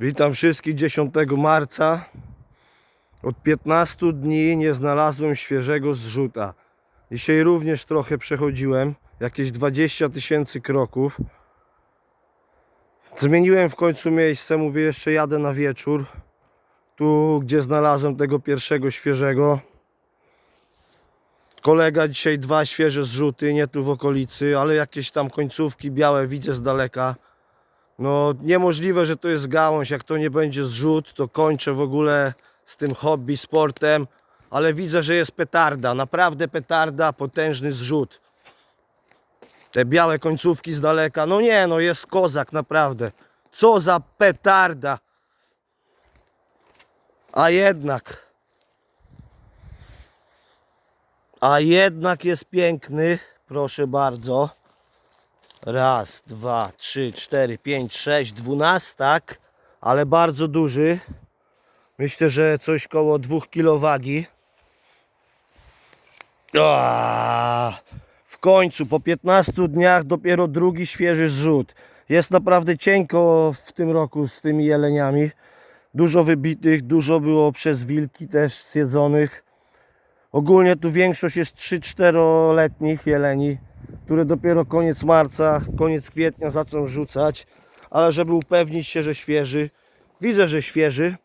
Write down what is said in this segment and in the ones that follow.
Witam wszystkich 10 marca. Od 15 dni nie znalazłem świeżego zrzuta. Dzisiaj również trochę przechodziłem, jakieś 20 tysięcy kroków. Zmieniłem w końcu miejsce, mówię jeszcze jadę na wieczór. Tu, gdzie znalazłem tego pierwszego świeżego. Kolega dzisiaj dwa świeże zrzuty, nie tu w okolicy, ale jakieś tam końcówki białe widzę z daleka. No niemożliwe, że to jest gałąź, jak to nie będzie zrzut, to kończę w ogóle z tym hobby, sportem, ale widzę, że jest petarda, naprawdę petarda, potężny zrzut. Te białe końcówki z daleka, no nie, no jest kozak, naprawdę. Co za petarda. A jednak, a jednak jest piękny, proszę bardzo. Raz, dwa, trzy, cztery, pięć, sześć, dwunastak, ale bardzo duży. Myślę, że coś koło 2 kg wagi. Aaaa, W końcu, po 15 dniach dopiero drugi świeży zrzut. Jest naprawdę cienko w tym roku z tymi jeleniami. Dużo wybitych, dużo było przez wilki też zjedzonych. Ogólnie tu większość jest 3-4 letnich jeleni, które dopiero koniec marca, koniec kwietnia zaczną rzucać. Ale żeby upewnić się, że świeży, widzę, że świeży,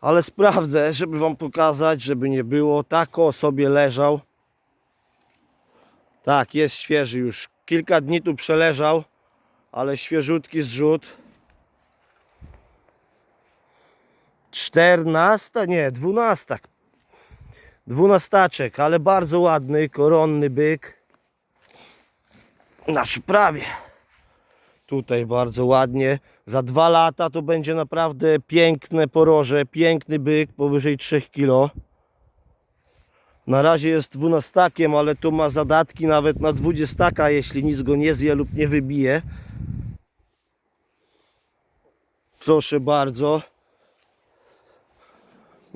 ale sprawdzę, żeby Wam pokazać, żeby nie było. Tak o sobie leżał. Tak, jest świeży już. Kilka dni tu przeleżał, ale świeżutki zrzut. 14, nie, 12. Dwunastaczek, ale bardzo ładny, koronny byk. Znaczy prawie. Tutaj bardzo ładnie. Za dwa lata to będzie naprawdę piękne poroże, piękny byk powyżej 3 kg. Na razie jest dwunastakiem, ale tu ma zadatki nawet na dwudziestaka, jeśli nic go nie zje lub nie wybije. Proszę bardzo.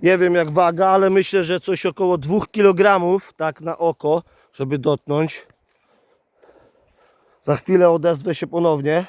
Nie wiem jak waga, ale myślę, że coś około 2 kg, tak na oko, żeby dotknąć. Za chwilę odezwę się ponownie.